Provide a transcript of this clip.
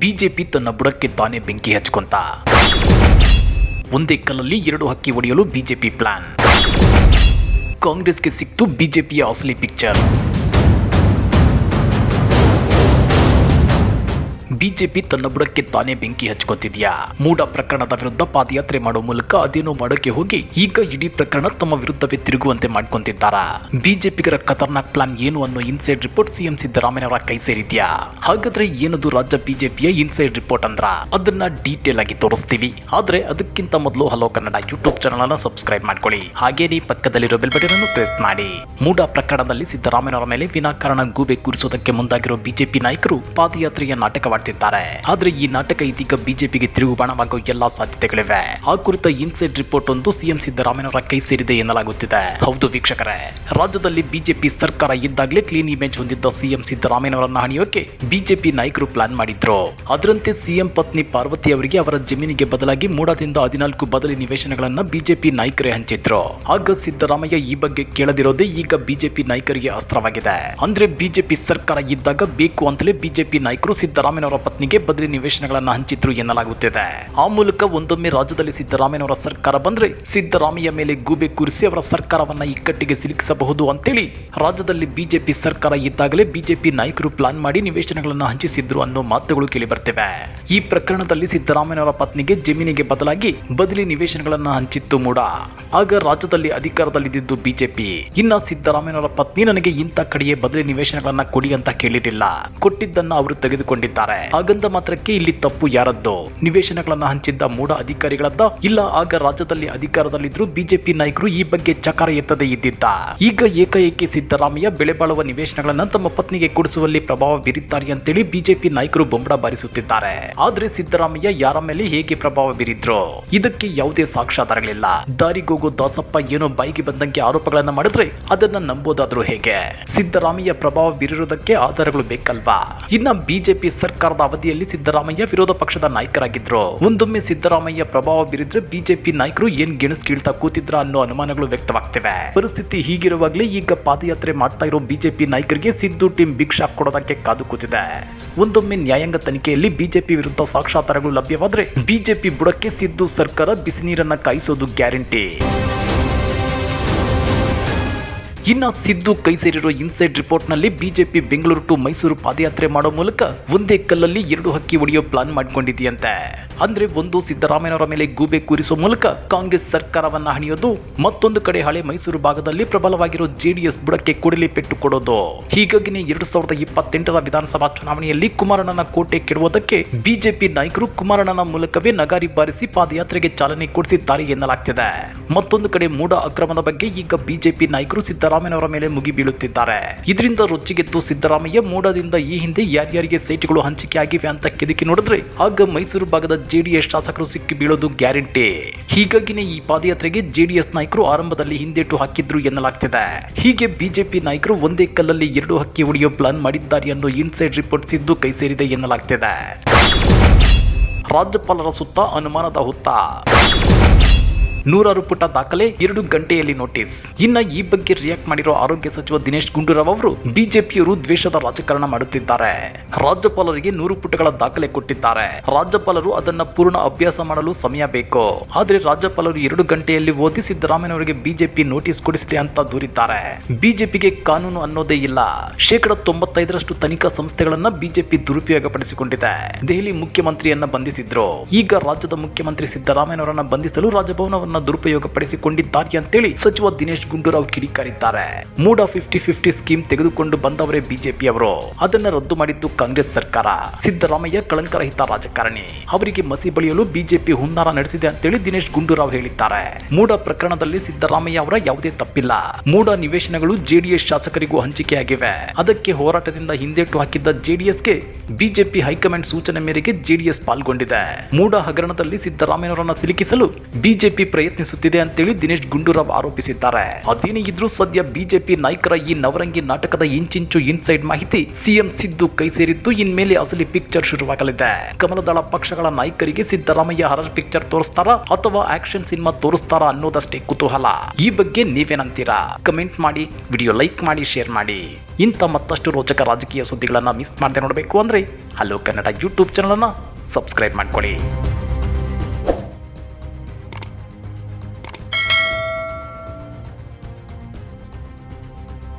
BJP ತನ್ನ ಬುಡಕ್ಕೆ ತಾನೇ ಬೆಂಕಿ ಹಚ್ಕೊಂತ. ಒಂದೇ ಕಲ್ಲಲ್ಲಿ ಎರಡು ಹಕ್ಕಿ ಒಡೆಯಲು ಬಿಜೆಪಿ ಪ್ಲಾನ್ ಕಾಂಗ್ರೆಸ್ಗೆ ಸಿಕ್ತು ಬಿಜೆಪಿಯ ಅಸಲಿ ಪಿಕ್ಚರ್ ಬಿಜೆಪಿ ತನ್ನ ಬುಡಕ್ಕೆ ತಾನೇ ಬೆಂಕಿ ಹಚ್ಕೊತಿದ್ಯಾ? ಮೂಡ ಪ್ರಕರಣದ ವಿರುದ್ಧ ಪಾದಯಾತ್ರೆ ಮಾಡುವ ಮೂಲಕ ಅದೇನೋ ಮಾಡೋಕೆ ಹೋಗಿ, ಈಗ ಇಡೀ ಪ್ರಕರಣ ತಮ್ಮ ವಿರುದ್ಧವೇ ತಿರುಗುವಂತೆ ಮಾಡ್ಕೊಂತಿದ್ದಾರಾ? ಬಿಜೆಪಿಗರ ಖತರ್ನಾಕ್ ಪ್ಲಾನ್ ಏನು ಅನ್ನೋ ಇನ್ಸೈಡ್ ರಿಪೋರ್ಟ್ ಸಿಎಂ ಸಿದ್ದರಾಮಯ್ಯನವರ ಕೈ ಸೇರಿದ್ಯಾ? ಹಾಗಾದ್ರೆ ಏನದು ರಾಜ್ಯ ಬಿಜೆಪಿಯ ಇನ್ಸೈಡ್ ರಿಪೋರ್ಟ್ ಅಂದ್ರ? ಅದನ್ನ ಡೀಟೇಲ್ ಆಗಿ ತೋರಿಸ್ತೀವಿ. ಆದ್ರೆ ಅದಕ್ಕಿಂತ ಮೊದಲು ಹಲೋ ಕನ್ನಡ ಯೂಟ್ಯೂಬ್ ಚಾನಲ್ ಅನ್ನ ಸಬ್ಸ್ಕ್ರೈಬ್ ಮಾಡ್ಕೊಳ್ಳಿ. ಹಾಗೇನೇ ಪಕ್ಕದಲ್ಲಿರೋ ಬೆಲ್ ಬಟನ್ ಅನ್ನು ಪ್ರೆಸ್ ಮಾಡಿ. ಮೂಡ ಪ್ರಕರಣದಲ್ಲಿ ಸಿದ್ದರಾಮಯ್ಯನವರ ಮೇಲೆ ವಿನಾಕಾರಣ ಗೂಬೆ ಕೂರಿಸೋದಕ್ಕೆ ಮುಂದಾಗಿರೋ ಬಿಜೆಪಿ ನಾಯಕರು ಪಾದಯಾತ್ರೆಯ ನಾಟಕವಾಡ್ತಿದ್ದಾರೆ ಆದ್ರೆ ಈ ನಾಟಕ ಇದೀಗ ಬಿಜೆಪಿಗೆ ತಿರುಗು ಬಾಣವಾಗುವ ಎಲ್ಲಾ ಸಾಧ್ಯತೆಗಳಿವೆ. ಆ ಕುರಿತ ಇನ್ಸೈಡ್ ರಿಪೋರ್ಟ್ ಒಂದು ಸಿಎಂ ಸಿದ್ದರಾಮಯ್ಯನವರ ಕೈ ಸೇರಿದೆ ಎನ್ನಲಾಗುತ್ತಿದೆ. ಹೌದು ವೀಕ್ಷಕರೇ, ರಾಜ್ಯದಲ್ಲಿ ಬಿಜೆಪಿ ಸರ್ಕಾರ ಇದ್ದಾಗಲೇ ಕ್ಲೀನ್ ಇಮೇಜ್ ಹೊಂದಿದ್ದ ಸಿಎಂ ಸಿದ್ದರಾಮಯ್ಯನವರನ್ನ ಹಣಿಯೋಕೆ ಬಿಜೆಪಿ ನಾಯಕರು ಪ್ಲಾನ್ ಮಾಡಿದ್ರು. ಅದರಂತೆ ಸಿಎಂ ಪತ್ನಿ ಪಾರ್ವತಿ ಅವರಿಗೆ ಅವರ ಜಮೀನಿಗೆ ಬದಲಾಗಿ ಮೂಡದಿಂದ ಹದಿನಾಲ್ಕು ಬದಲಿ ನಿವೇಶನಗಳನ್ನ ಬಿಜೆಪಿ ನಾಯಕರೇ ಹಂಚಿದ್ರು. ಆಗ ಸಿದ್ದರಾಮಯ್ಯ ಈ ಬಗ್ಗೆ ಕೇಳದಿರೋದೇ ಈಗ ಬಿಜೆಪಿ ನಾಯಕರಿಗೆ ಅಸ್ತ್ರವಾಗಿದೆ. ಅಂದ್ರೆ ಬಿಜೆಪಿ ಸರ್ಕಾರ ಇದ್ದಾಗ ಬೇಕು ಅಂತಲೇ ಬಿಜೆಪಿ ನಾಯಕರು ಸಿದ್ದರಾಮಯ್ಯನವರ ಪತ್ನಿಗೆ ಬದಲಿ ನಿವೇಶನಗಳನ್ನು ಹಂಚಿದ್ರು ಎನ್ನಲಾಗುತ್ತಿದೆ. ಆ ಮೂಲಕ ಒಂದೊಮ್ಮೆ ರಾಜ್ಯದಲ್ಲಿ ಸಿದ್ದರಾಮಯ್ಯನವರ ಸರ್ಕಾರ ಬಂದ್ರೆ ಸಿದ್ದರಾಮಯ್ಯ ಮೇಲೆ ಗೂಬೆ ಕೂರಿಸಿ ಅವರ ಸರ್ಕಾರವನ್ನ ಇಕ್ಕಟ್ಟಿಗೆ ಸಿಲುಕಿಸಬಹುದು ಅಂತೇಳಿ ರಾಜ್ಯದಲ್ಲಿ ಬಿಜೆಪಿ ಸರ್ಕಾರ ಇದ್ದಾಗಲೇ ಬಿಜೆಪಿ ನಾಯಕರು ಪ್ಲಾನ್ ಮಾಡಿ ನಿವೇಶನಗಳನ್ನು ಹಂಚಿಸಿದ್ರು ಅನ್ನೋ ಮಾತುಗಳು ಕೇಳಿ ಬರ್ತಿವೆ ಈ ಪ್ರಕರಣದಲ್ಲಿ ಸಿದ್ದರಾಮಯ್ಯನವರ ಪತ್ನಿಗೆ ಜಮೀನಿಗೆ ಬದಲಾಗಿ ಬದಲಿ ನಿವೇಶನಗಳನ್ನ ಹಂಚಿತ್ತು ಮೂಡ. ಆಗ ರಾಜ್ಯದಲ್ಲಿ ಅಧಿಕಾರದಲ್ಲಿದ್ದು ಬಿಜೆಪಿ. ಇನ್ನ ಸಿದ್ದರಾಮಯ್ಯನವರ ಪತ್ನಿ ನನಗೆ ಇಂಥ ಕಡೆಯೇ ಬದಲಿ ನಿವೇಶನಗಳನ್ನ ಕೊಡಿ ಅಂತ ಕೇಳಿರಲಿಲ್ಲ. ಕೊಟ್ಟಿದ್ದನ್ನ ಅವರು ತೆಗೆದುಕೊಂಡಿದ್ದಾರೆ. ಹಾಗಂದ ಮಾತ್ರಕ್ಕೆ ಇಲ್ಲಿ ತಪ್ಪು ಯಾರದ್ದು. ನಿವೇಶನಗಳನ್ನ ಹಂಚಿದ್ದ ಮೂಡ ಅಧಿಕಾರಿಗಳದ್ದ, ಇಲ್ಲ ಆಗ ರಾಜ್ಯದಲ್ಲಿ ಅಧಿಕಾರದಲ್ಲಿದ್ರು ಬಿಜೆಪಿ ನಾಯಕರು ಈ ಬಗ್ಗೆ ಚಕಾರ ಎತ್ತದೆ ಇದ್ದಿದ್ದ. ಈಗ ಏಕಾಏಕಿ ಸಿದ್ದರಾಮಯ್ಯ ಬೆಳೆ ಬಾಳುವ ನಿವೇಶನಗಳನ್ನ ತಮ್ಮ ಪತ್ನಿಗೆ ಕೊಡಿಸುವಲ್ಲಿ ಪ್ರಭಾವ ಬೀರಿದ್ದಾರೆ ಅಂತೇಳಿ ಬಿಜೆಪಿ ನಾಯಕರು ಬೊಂಬಡ ಬಾರಿಸುತ್ತಿದ್ದಾರೆ. ಆದ್ರೆ ಸಿದ್ದರಾಮಯ್ಯ ಯಾರ ಮೇಲೆ ಹೇಗೆ ಪ್ರಭಾವ ಬೀರಿದ್ರು, ಇದಕ್ಕೆ ಯಾವುದೇ ಸಾಕ್ಷ್ಯಾಧಾರಗಳಿಲ್ಲ. ದಾರಿಗೋಗೋ ದಾಸಪ್ಪ ಏನೋ ಬಾಯಿಗೆ ಬಂದಂಗೆ ಆರೋಪಗಳನ್ನ ಮಾಡಿದ್ರೆ ಅದನ್ನ ನಂಬೋದಾದ್ರೂ ಹೇಗೆ? ಸಿದ್ದರಾಮಯ್ಯ ಪ್ರಭಾವ ಬೀರಿರುವುದಕ್ಕೆ ಆಧಾರಗಳು ಬೇಕಲ್ವಾ? ಇನ್ನ ಬಿಜೆಪಿ ಸರ್ಕಾರದ ಅವಧಿಯಲ್ಲಿ ಸಿದ್ದರಾಮಯ್ಯ ವಿರೋಧ ಪಕ್ಷದ ನಾಯಕರಾಗಿದ್ರು. ಒಂದೊಮ್ಮೆ ಸಿದ್ದರಾಮಯ್ಯ ಪ್ರಭಾವ ಬೀರಿದ್ರೆ ಬಿಜೆಪಿ ನಾಯಕರು ಏನ್ ಗೆಣಸ್ ಕೀಳ್ತಾ ಕೂತಿದ್ರ ಅನ್ನೋ ಅನುಮಾನಗಳು ವ್ಯಕ್ತವಾಗ್ತಿವೆ. ಪರಿಸ್ಥಿತಿ ಹೀಗಿರುವಾಗಲೇ ಈಗ ಪಾದಯಾತ್ರೆ ಮಾಡ್ತಾ ಇರೋ ಬಿಜೆಪಿ ನಾಯಕರಿಗೆ ಸಿದ್ದು ಟೀಮ್ ಬಿಗ್ ಕೊಡೋದಕ್ಕೆ ಕಾದು ಕೂತಿದೆ. ಒಂದೊಮ್ಮೆ ನ್ಯಾಯಾಂಗ ತನಿಖೆಯಲ್ಲಿ ಬಿಜೆಪಿ ವಿರುದ್ಧ ಸಾಕ್ಷ್ಯಾಧಾರಗಳು ಲಭ್ಯವಾದ್ರೆ ಬಿಜೆಪಿ ಬುಡಕ್ಕೆ ಸಿದ್ದು ಸರ್ಕಾರ ಬಿಸಿ ನೀರನ್ನ ಕಾಯಿಸೋದು ಗ್ಯಾರಂಟಿ. ಇನ್ನ ಸಿದ್ದು ಕೈ ಸೇರಿರೋ ಇನ್ಸೈಡ್ ರಿಪೋರ್ಟ್ನಲ್ಲಿ ಬಿಜೆಪಿ ಬೆಂಗಳೂರು ಟು ಮೈಸೂರು ಪಾದಯಾತ್ರೆ ಮಾಡೋ ಮೂಲಕ ಒಂದೇ ಕಲ್ಲಲ್ಲಿ ಎರಡು ಹಕ್ಕಿ ಹೊಡೆಯೋ ಪ್ಲಾನ್ ಮಾಡಿಕೊಂಡಿದೆಯಂತೆ. ಅಂದ್ರೆ ಒಂದು ಸಿದ್ದರಾಮಯ್ಯನವರ ಮೇಲೆ ಗೂಬೆ ಕೂರಿಸುವ ಮೂಲಕ ಕಾಂಗ್ರೆಸ್ ಸರ್ಕಾರವನ್ನ ಹಣಿಯೋದು, ಮತ್ತೊಂದು ಕಡೆ ಹಳೆ ಮೈಸೂರು ಭಾಗದಲ್ಲಿ ಪ್ರಬಲವಾಗಿರೋ ಜೆಡಿಎಸ್ ಬುಡಕ್ಕೆ ಕೊಡಲಿ ಪೆಟ್ಟು ಕೊಡೋದು. ಹೀಗಾಗಿನೇ ಎರಡು ಸಾವಿರದ ಇಪ್ಪತ್ತೆಂಟರ ವಿಧಾನಸಭಾ ಚುನಾವಣೆಯಲ್ಲಿ ಕುಮಾರಣ್ಣನ ಕೋಟೆ ಕೆಡುವುದಕ್ಕೆ ಬಿಜೆಪಿ ನಾಯಕರು ಕುಮಾರಣ್ಣನ ಮೂಲಕವೇ ನಗಾರಿ ಬಾರಿಸಿ ಪಾದಯಾತ್ರೆಗೆ ಚಾಲನೆ ಕೊಡಿಸಿದ್ದಾರೆ ಎನ್ನಲಾಗ್ತಿದೆ. ಮತ್ತೊಂದು ಕಡೆ ಮೂಡ ಅಕ್ರಮದ ಬಗ್ಗೆ ಈಗ ಬಿಜೆಪಿ ನಾಯಕರು ಸಿದ್ದರಾಮಯ್ಯನವರ ಮೇಲೆ ಮುಗಿ ಬೀಳುತ್ತಿದ್ದಾರೆ. ಇದರಿಂದ ರೊಚ್ಚಿಗೆದ್ದು ಸಿದ್ದರಾಮಯ್ಯ ಮೂಡದಿಂದ ಈ ಹಿಂದೆ ಯಾರ್ಯಾರಿಗೆ ಸೈಟ್ಗಳು ಹಂಚಿಕೆ ಆಗಿವೆ ಅಂತ ಕೆದಕಿ ನೋಡಿದ್ರೆ ಆಗ ಮೈಸೂರು ಭಾಗದ ಜೆಡಿಎಸ್ ಶಾಸಕರು ಸಿಕ್ಕಿ ಬೀಳೋದು ಗ್ಯಾರಂಟಿ. ಹೀಗಾಗಿನೇ ಈ ಪಾದಯಾತ್ರೆಗೆ ಜೆಡಿಎಸ್ ನಾಯಕರು ಆರಂಭದಲ್ಲಿ ಹಿಂದೇಟು ಹಾಕಿದ್ರು ಎನ್ನಲಾಗ್ತಿದೆ. ಹೀಗೆ ಬಿಜೆಪಿ ನಾಯಕರು ಒಂದೇ ಕಲ್ಲಲ್ಲಿ ಎರಡು ಹಕ್ಕಿ ಹೊಡೆಯೋ ಪ್ಲಾನ್ ಮಾಡಿದ್ದಾರೆ ಅನ್ನೋ ಇನ್ಸೈಡ್ ರಿಪೋರ್ಟ್ ಸಿದ್ದು ಕೈ ಸೇರಿದೆ ಎನ್ನಲಾಗ್ತಿದೆ. ರಾಜ್ಯಪಾಲರ ಸುತ್ತ ಅನುಮಾನದ ಹುತ್ತ. ನೂರಾರು ಪುಟ ದಾಖಲೆ, ಎರಡು ಗಂಟೆಯಲ್ಲಿ ನೋಟಿಸ್. ಇನ್ನ ಈ ಬಗ್ಗೆ ರಿಯಾಕ್ಟ್ ಮಾಡಿರೋ ಆರೋಗ್ಯ ಸಚಿವ ದಿನೇಶ್ ಗುಂಡೂರಾವ್ ಅವರು ಬಿಜೆಪಿಯವರು ದ್ವೇಷದ ರಾಜಕಾರಣ ಮಾಡುತ್ತಿದ್ದಾರೆ. ರಾಜ್ಯಪಾಲರಿಗೆ ನೂರು ಪುಟಗಳ ದಾಖಲೆ ಕೊಟ್ಟಿದ್ದಾರೆ. ರಾಜ್ಯಪಾಲರು ಅದನ್ನ ಪೂರ್ಣ ಅಭ್ಯಾಸ ಮಾಡಲು ಸಮಯ ಬೇಕು. ಆದ್ರೆ ರಾಜ್ಯಪಾಲರು ಎರಡು ಗಂಟೆಯಲ್ಲಿ ಓದಿ ಸಿದ್ದರಾಮಯ್ಯನವರಿಗೆ ಬಿಜೆಪಿ ನೋಟಿಸ್ ಕೊಡಿಸಿದೆ ಅಂತ ದೂರಿದ್ದಾರೆ. ಬಿಜೆಪಿಗೆ ಕಾನೂನು ಅನ್ನೋದೇ ಇಲ್ಲ. ಶೇಕಡ ತೊಂಬತ್ತೈದರಷ್ಟು ತನಿಖಾ ಸಂಸ್ಥೆಗಳನ್ನ ಬಿಜೆಪಿ ದುರುಪಯೋಗಪಡಿಸಿಕೊಂಡಿದೆ. ದೆಹಲಿ ಮುಖ್ಯಮಂತ್ರಿಯನ್ನ ಬಂಧಿಸಿದ್ರು. ಈಗ ರಾಜ್ಯದ ಮುಖ್ಯಮಂತ್ರಿ ಸಿದ್ದರಾಮಯ್ಯನವರನ್ನ ಬಂಧಿಸಲು ರಾಜಭವನವನ್ನ ದುರುಪಯೋಗಪಡಿಸಿಕೊಂಡಿದ್ದಾರೆ ಅಂತೇಳಿ ಸಚಿವ ದಿನೇಶ್ ಗುಂಡೂರಾವ್ ಕಿಡಿಕಾರಿದ್ದಾರೆ. ಮೂಡ ಫಿಫ್ಟಿ ಫಿಫ್ಟಿ ಸ್ಕೀಮ್ ತೆಗೆದುಕೊಂಡು ಬಂದವರೇ ಬಿಜೆಪಿ ಅವರು ಅದನ್ನ ರದ್ದು ಮಾಡಿದ್ದು ಕಾಂಗ್ರೆಸ್ ಸರ್ಕಾರ. ಸಿದ್ದರಾಮಯ್ಯ ಕಳಂಕರಹಿತ ರಾಜಕಾರಣಿ. ಅವರಿಗೆ ಮಸಿ ಬಳಿಯಲು ಬಿಜೆಪಿ ಹುನ್ನಾರ ನಡೆಸಿದೆ ಅಂತೇಳಿ ದಿನೇಶ್ ಗುಂಡೂರಾವ್ ಹೇಳಿದ್ದಾರೆ. ಮೂಡ ಪ್ರಕರಣದಲ್ಲಿ ಸಿದ್ದರಾಮಯ್ಯ ಅವರ ಯಾವುದೇ ತಪ್ಪಿಲ್ಲ. ಮೂಡ ನಿವೇಶನಗಳು ಜೆಡಿಎಸ್ ಶಾಸಕರಿಗೂ ಹಂಚಿಕೆಯಾಗಿವೆ. ಅದಕ್ಕೆ ಹೋರಾಟದಿಂದ ಹಿಂದೇಟು ಹಾಕಿದ್ದ ಜೆಡಿಎಸ್ಗೆ ಬಿಜೆಪಿ ಹೈಕಮಾಂಡ್ ಸೂಚನೆ ಮೇರೆಗೆ ಜೆಡಿಎಸ್ ಪಾಲ್ಗೊಂಡಿದೆ. ಮೂಡ ಹಗರಣದಲ್ಲಿ ಸಿದ್ದರಾಮಯ್ಯವರನ್ನ ಸಿಲುಕಿಸಲು ಬಿಜೆಪಿ ಪ್ರಯತ್ನಿಸುತ್ತಿದೆ ಅಂತೇಳಿ ದಿನೇಶ್ ಗುಂಡೂರಾವ್ ಆರೋಪಿಸಿದ್ದಾರೆ. ಅದೇನೇ ಇದ್ರೂ ಸದ್ಯ ಬಿಜೆಪಿ ನಾಯಕರ ಈ ನವರಂಗಿ ನಾಟಕದ ಇಂಚಿಂಚು ಇನ್ಸೈಡ್ ಮಾಹಿತಿ ಸಿಎಂ ಸಿದ್ದು ಕೈ ಸೇರಿದ್ದು ಇನ್ಮೇಲೆ ಅಸಲಿ ಪಿಕ್ಚರ್ ಶುರುವಾಗಲಿದೆ. ಕಮಲದಳ ಪಕ್ಷಗಳ ನಾಯಕರಿಗೆ ಸಿದ್ದರಾಮಯ್ಯ ಹರರ್ ಪಿಕ್ಚರ್ ತೋರಿಸ್ತಾರಾ ಅಥವಾ ಆಕ್ಷನ್ ಸಿನಿಮಾ ತೋರಿಸ್ತಾರಾ ಅನ್ನೋದಷ್ಟೇ ಕುತೂಹಲ. ಈ ಬಗ್ಗೆ ನೀವೇನಂತೀರಾ? ಕಮೆಂಟ್ ಮಾಡಿ ವಿಡಿಯೋ ಲೈಕ್ ಮಾಡಿ ಶೇರ್ ಮಾಡಿ. ಇಂಥ ಮತ್ತಷ್ಟು ರೋಚಕ ರಾಜಕೀಯ ಸುದ್ದಿಗಳನ್ನು ಮಿಸ್ ಮಾಡದೆ ನೋಡಬೇಕು ಅಂದ್ರೆ ಹಲೋ ಕನ್ನಡ ಯೂಟ್ಯೂಬ್ ಚಾನಲನ್ನು ಸಬ್ಸ್ಕ್ರೈಬ್ ಮಾಡ್ಕೊಳ್ಳಿ.